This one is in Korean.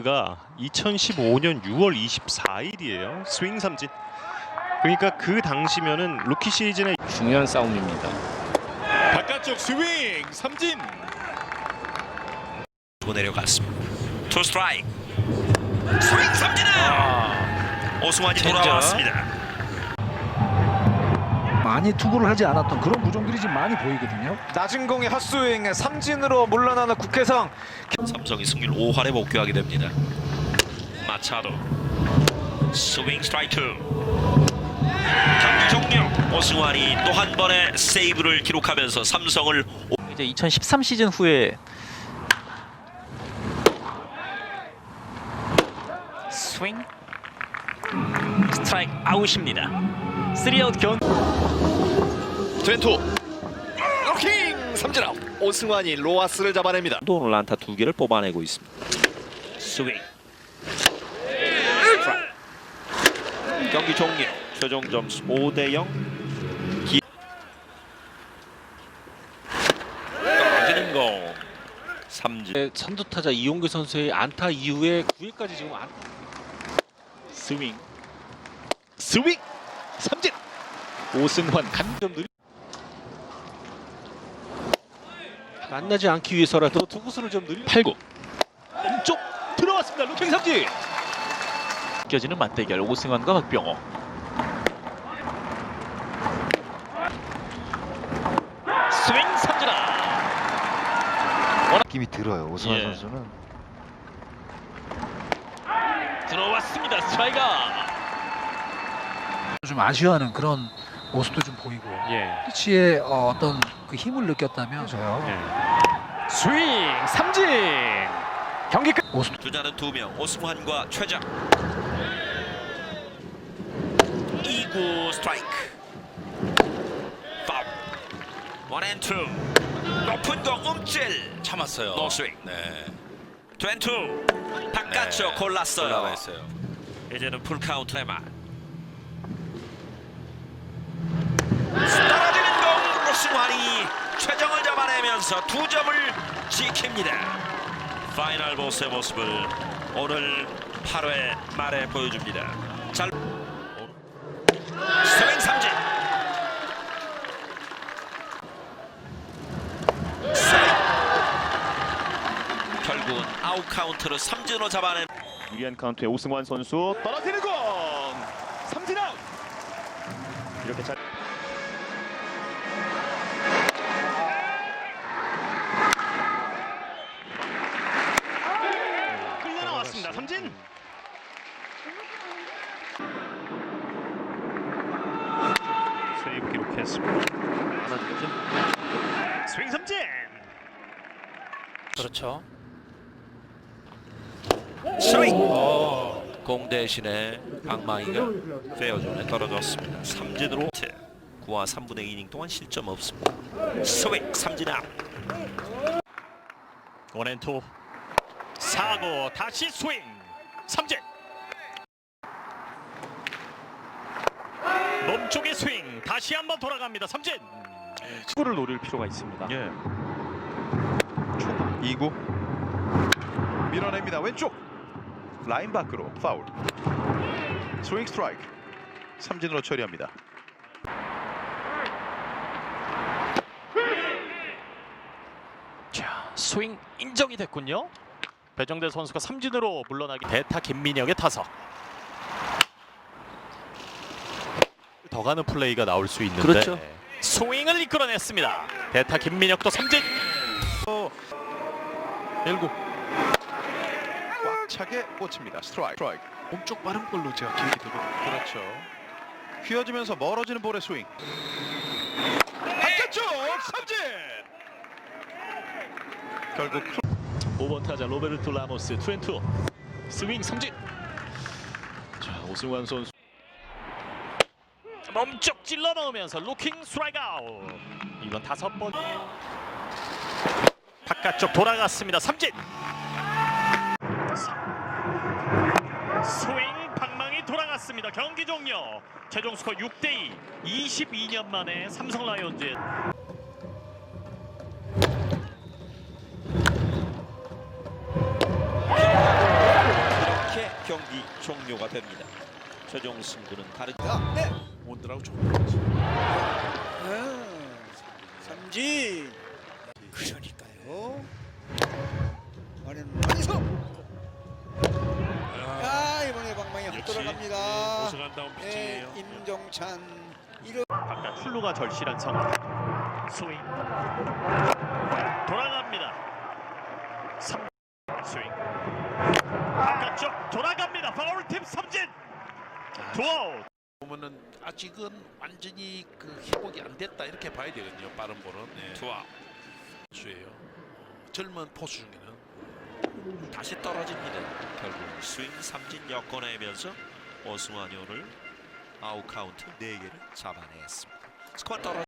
데이트가 2015년 6월 24일이에요. 스윙 삼진. 그러니까 그 당시면은 루키 시즌에 중요한 싸움입니다. 바깥쪽 스윙 삼진. 고 내려갔습니다. 투 스트라이크. 스윙 삼진은 오승환이. 돌아왔습니다. 많이 투구를 하지 않았던 그런 구종들이 지금 많이 보이거든요. 낮은 공의 헛스윙 삼진으로 물러나는 국회성 삼성이 승률 5할에 복귀하게 됩니다. 마차도 스윙 스트라이크. 경기 종료. 오승환이 또 한 번의 세이브를 기록하면서 삼성을 이제 2013 시즌 후에 스윙 스트라이크 아웃입니다. 3아웃 경 트렌투 로킹 삼진아웃 오승환이 로하스를 잡아냅니다 또 란타 두 개를 뽑아내고 있습니다. 스윙. 스트라이크. 경기 종료. 최종 점수 5대 0. 기... 떨어지는 공. 삼진. 선두 타자 이용규 선수의 안타 이후에 9회까지 지금 안 스윙 스윙 삼진. 오승환 간점들이 만나지 않기 위해서라도 투구수를 좀 늘리 8구. 왼쪽 들어왔습니다. 루킹 삼진. 느껴지는 맞대결. 오승환과 박병호. 스윙 삼진아. 느낌이 들어요. 오승환 예. 선수는. 들어왔습니다. 스트라이크 좀 아쉬워하는 그런 모습도 좀 보이고 예. 피치의 어, 어떤 그 힘을 느꼈다면 저요. 스윙 삼진 경기 끝 모습 주자는 두 명. 오승환과 최장. 2구 스트라이크. 파울. 원앤투. 높은 공 움찔. 참았어요 노스윙. 네 트웬투. 바깥쪽 네. 골랐어요. 올라가 있어요 이제는 풀카운트에만. 떨어지는 공 오승환이 최정을 잡아내면서 두 점을 지킵니다. 파이널 보스의 모습을 오늘 8회 말에 보여줍니다. 잘 스윙 삼진. 결국은 아웃 카운트를 삼진으로 잡아낸 유리한 카운트에 오승환 선수 떨어지는 공 삼진 아웃. 이렇게 잘. 기록했습니다. 스윙 삼진. 그렇죠. 스윙. 공 대신에 방망이가 페어존에 떨어졌습니다. 삼진으로 9와 3분의 2이닝 동안 실점 없습니다. 스윙 삼진 아웃. 원앤투 사고 다시 스윙 삼진 몸쪽의 스윙. 다시 한번 돌아갑니다. 삼진. 축구를 노릴 필요가 있습니다. 예. 2구 밀어냅니다. 왼쪽. 라인 밖으로 파울. 스윙 스트라이크. 삼진으로 처리합니다. 자 스윙 인정이 됐군요. 배정대 선수가 삼진으로 물러나기. 대타 김민혁의 타석. 더 가는 플레이가 나올 수 있는데. 그렇죠. 스윙을 이끌어냈습니다. 대타 김민혁도 삼진. 1구. 꽉 차게 꽂힙니다. 스트라이크. 스트라이크. 몸쪽 빠른 볼로 제가 기억이 되거든요. 그렇죠. 휘어지면서 멀어지는 볼의 스윙. 바깥쪽 삼진! 결국 5번 타자 로베르토 라모스 투앤투. 스윙 삼진. 자 오승환 선수 몸쪽 찔러 넣으면서 루킹 스트라이크 아웃. 이번 다섯 번 바깥쪽 돌아갔습니다. 삼진. 스윙 방망이 돌아갔습니다. 경기 종료. 최종 스코어 6대2. 22년 만에 삼성 라이온즈 경기 종료가 됩니다. 최종 승부는 다른 원드라고 좋은 거지. 삼진 그러니까요 말은 많이서 아 이번에 방망이 확 역시 돌아갑니다 고생한다운 예, 피칭이에요. 임종찬 이런 바깥 출루가 절실한 상황. 스윙. 돌아갑니다. 3 스윙. 바깥쪽 돌아갑니다. 파울팀 삼진. 투아웃. 보면은 아직은 완전히 그 회복이 안 됐다 이렇게 봐야 되거든요. 빠른 볼은 네. 투아 수예요. 젊은 포수 중에는 다시 떨어집니다. 결국 스윙 삼진 엮어내면서 오승환이 오늘 아웃 카운트 4개를 잡아냈습니다. 스코어 떨어